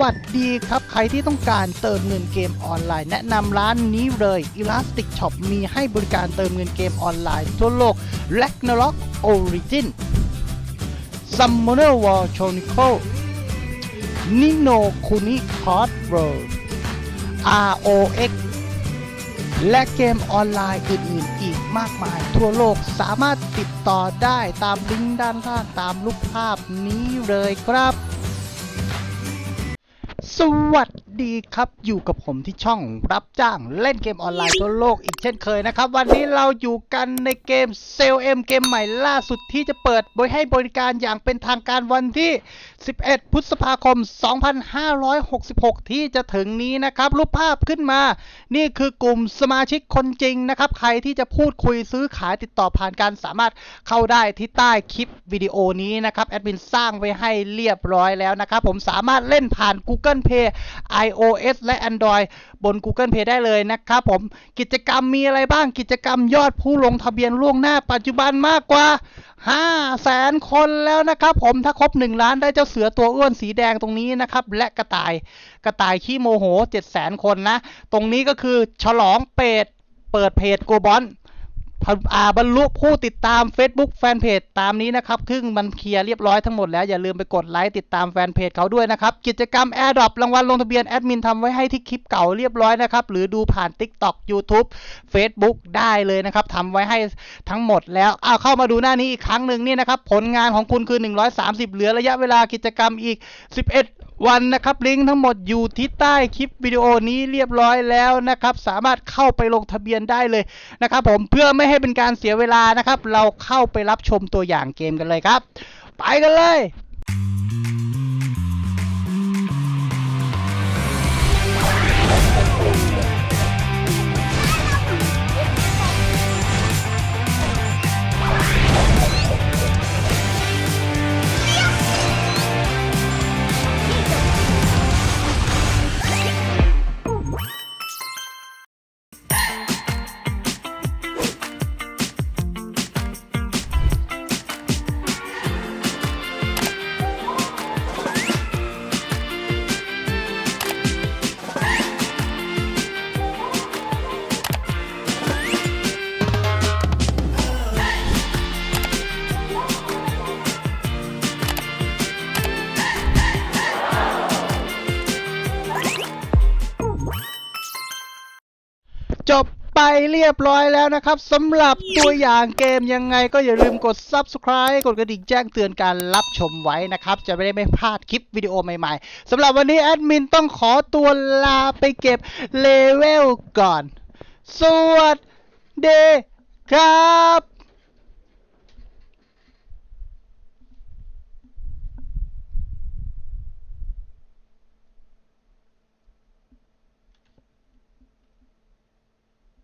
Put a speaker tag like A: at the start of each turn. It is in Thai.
A: วัสดีครับ ใครที่ต้องการเติมเงินเกมออนไลน์ แนะนำร้านนี้เลย Elastic Shop มีให้บริการเติมเงินเกมออนไลน์ทั่วโลก Ragnarok Origin Summoner War Chronicle Nino Kuni Cross World ROX และเกมออนไลน์อื่นๆ อีกมากมายทั่วโลกสามารถติดต่อได้ตามลิงก์ด้านล่างตามรูปภาพนี้เลยครับ สวัส ดีครับอยู่กับผมที่ช่องรับจ้างเล่นเกมออนไลน์ทั่วโลกอีกเช่นเคยนะครับ วันนี้เราอยู่กันในเกมเซลเอ็มเกมใหม่ล่าสุดที่จะเปิดบริให้บริการอย่างเป็นทางการวันที่ 11 พฤษภาคม 2566 ที่จะถึงนี้นะครับ รูปภาพขึ้นมา นี่คือกลุ่มสมาชิกคนจริงนะครับ ใครที่จะพูดคุยซื้อขายติดต่อผ่านการสามารถเข้าได้ที่ใต้คลิปวิดีโอนี้นะครับแอดมินสร้างไว้ให้เรียบร้อยแล้วนะครับผมสามารถเล่นผ่าน Google Play iOS และ Android บน Google Play ได้เลยนะครับผมกิจกรรมมีอะไรบ้างกิจกรรมยอดผู้ลงทะเบียนล่วงหน้าปัจจุบันมากกว่า5แสนคนแล้วนะครับผมถ้าครบ 1 ล้านได้เจ้าเสือตัวอ้วนสีแดงตรงนี้นะครับ และกระต่ายกระต่ายขี้โมโห7แสนคนนะ ตรงนี้ก็คือฉลองเปดเปิดเพจโกบอลอา บรรลุผู้ติดตาม Facebook แฟนเพจตามนี้นะครับซึ่งมันเคลียร์เรียบร้อยทั้งหมดแล้ว อย่าลืมไปกดไลค์ติดตามแฟนเพจเขาด้วยนะครับ กิจกรรม a i r d r o p รางวัลลงทะเบียนแอดมินทำไว้ให้ที่คลิปเก่าเรียบร้อยนะครับ หรือดูผ่าน TikTok YouTube Facebook ได้เลยนะครับทำไว้ให้ทั้งหมดแล้วอ้าวเข้ามาดูหน้านี้อีกครั้งหนึ่งนี่นะครับผลงานของคุณคือ 130 เหลือระยะเวลากิจกรรมอีก 11 วันนะครับลิงก์ทั้งหมดอยู่ที่ใต้คลิปวิดีโอนี้เรียบร้อยแล้วนะครับ สามารถเข้าไปลงทะเบียนได้เลยนะครับ ผมเพื่อไม่ให้เป็นการเสียเวลานะครับ เราเข้าไปรับชมตัวอย่างเกมกันเลยครับ ไปกันเลย ไปเรียบร้อยแล้วนะครับสำหรับตัวอย่างเกมยังไงก็อย่าลืมกด subscribe กดกระดิ่งแจ้งเตือนการรับชมไว้นะครับ จะไม่ได้ไม่พลาดคลิปวิดีโอใหม่ๆสำหรับวันนี้แอดมินต้องขอตัวลาไปเก็บเลเวลก่อน สวัสดีครับ